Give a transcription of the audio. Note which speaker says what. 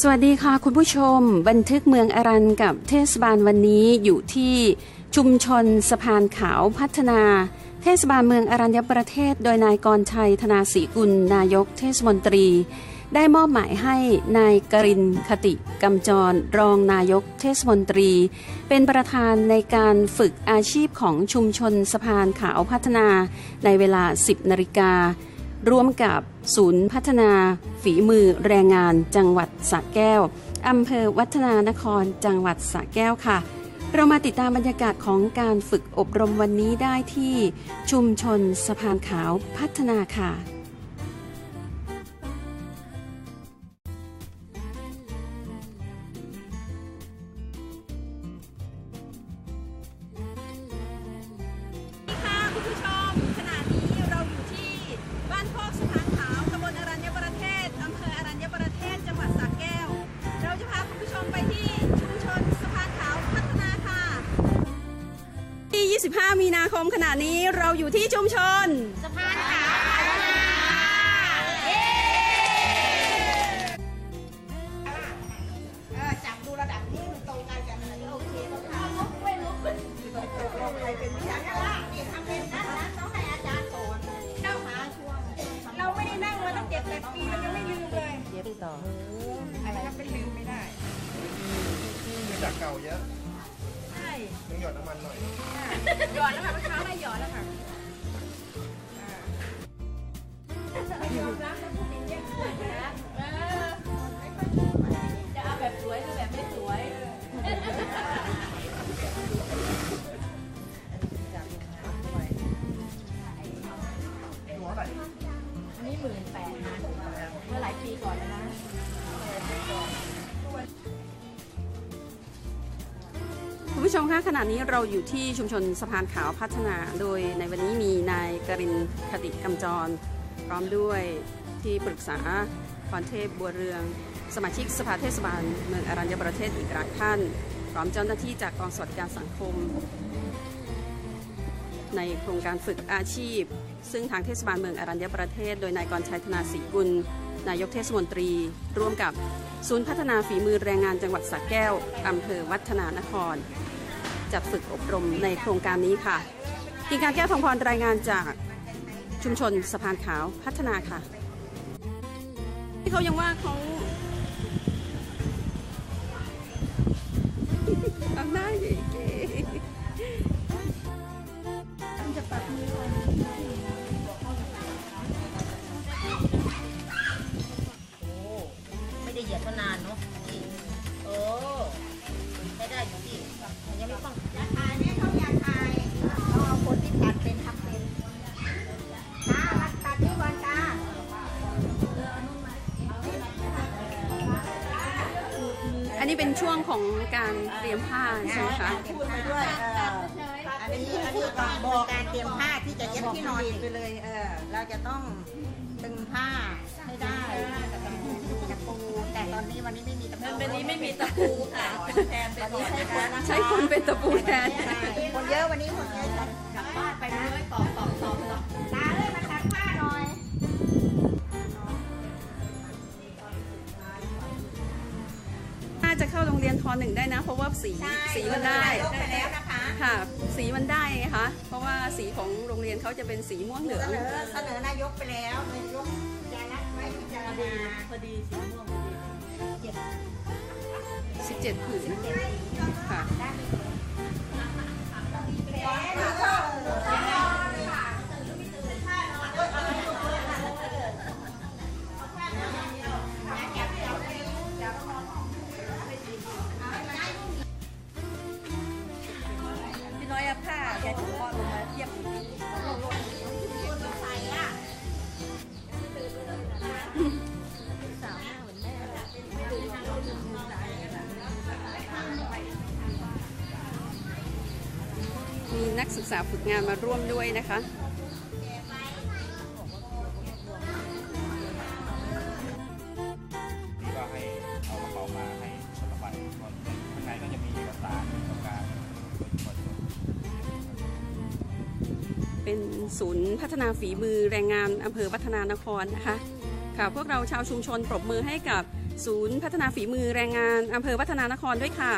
Speaker 1: สวัสดีค่ะคุณผู้ชม บันทึกเมืองอารันกับเทศบาลวันนี้อยู่ที่ชุมชนสะพานขาวพัฒนา เทศบาลเมืองอารัญญประเทศ โดยนายกรชัยธนาศรีกุลนายกเทศมนตรี ได้มอบหมายให้นายกรินคติกำจร รองนายกเทศมนตรี เป็นประธานในการฝึกอาชีพของชุมชนสะพานขาวพัฒนาในเวลา 10นาฬิกา ร่วมกับศูนย์พัฒนาฝีมือแรงงานจังหวัดสระแก้วอำเภอวัฒนานครจังหวัดสระแก้วค่ะ เรามาติดตามบรรยากาศของการฝึกอบรมวันนี้ได้ที่ชุมชนสะพานขาวพัฒนาค่ะ
Speaker 2: ค่ะ 25 มีนาคมขณะนี้เราอยู่ที่ชุมชน
Speaker 3: สะพานขาวพัฒนาเย้เออจับดูระดับนี้มันตรงกันกันเลยโอเคต้องทำลุกไปลุกไปลงใครเป็นวิทยากรนี่ทำเป็นนะนะต้องให้อาจารย์สอนเข้าหาช่วง
Speaker 2: เราไม่ได้นั่งมาตั้งเจ็ดแปดปีเรายังไม่ลืมเลยเย็บต่
Speaker 3: ออะไรก็เป็นลืมไม่ได้
Speaker 4: คือจากเก่าเยอะ หยอดน้ำมันหน่อย
Speaker 2: หยอดแล้วค่ะเมื่อเช้าได้หยอดแล้วค่ะจะเอาแบบสวยหรือแบบไม่สวย
Speaker 4: ตัวเท่าไหร่
Speaker 2: อันนี้หมื่นแปดนะเมื่อหลายปีก่อนแล้วนะ
Speaker 1: ผู้ชมคะขณะนี้เราอยู่ที่ชุมชนสะพานขาวพัฒนา โดยในวันนี้มีนายกรินคติกำจร พร้อมด้วยที่ปรึกษาพรเทพบัวเรือง สมาชิกสภาเทศบาลเมืองอรัญญประเทศอีกหลายท่าน พร้อมเจ้าหน้าที่จากกองสวัสดิการสังคม ในโครงการฝึกอาชีพ ซึ่งทางเทศบาลเมืองอรัญญประเทศ โดยนายกรชัยธนาศรีกุล นายกเทศมนตรี ร่วมกับศูนย์พัฒนาฝีมือแรงงานจังหวัดสระแก้ว อำเภอวัฒนานคร จะฝึกอบรมในโครงการนี้ค่ะกิงการแก้วทองพรรายงานจากชุมชนสะพานขาวพัฒนาค่ะ ที่เขายังว่าเขาทำหน้าเก๋จะปับมือก่อน
Speaker 3: อันนี้เป็น
Speaker 1: ช่วงของการเตรียมผ้าใช่ไหมคะ
Speaker 3: พูดไปด้วยเอออันนี้อันนี้ต้องบอกการเตรียมผ้าที่จะเย็บที่นอนไปเลยเออเราจะต้องตึงผ้าให้ได้ตะปูแต่ตอนนี้วันนี้ไม่มีตะปู
Speaker 2: วันนี้ไม่มีตะปูค่ะแทนเป็น
Speaker 3: วันนี้ใช้คนนะคะ
Speaker 1: ใช้คนเป็นตะปูแทน
Speaker 3: ใช่คนเยอะวันนี้คนเยอะ จะ
Speaker 1: เข้าโรงเรียนทหนึ่งได้นะ เพราะว่าสี
Speaker 3: ใช่
Speaker 1: สีมันได้
Speaker 3: ยกไปแล้วนะคะ
Speaker 1: ค่ะ สีมันได้ไงคะเพราะว่าสีของโรงเรียนเขาจะเป็นสีม่วงเหลือง
Speaker 3: เสนอเสนอนายกไปแล้วนายกจะรับไว้พิจารณา
Speaker 2: พอดีสีม่วงพอดี
Speaker 1: 17ผืนค่ะ
Speaker 2: พี่น้อยเอาผ้าแกถึงพ่อลงมาเทียบ
Speaker 1: มีนักศึกษาฝึกงานมาร่วมด้วยนะคะ เป็นศูนย์พัฒนาฝีมือแรงงานอำเภอวัฒนานครนะคะค่ะค่ะพวกเราชาวชุมชนปรบมือให้กับศูนย์พัฒนาฝีมือแรงงานอำเภอวัฒนานครด้วยค่ะ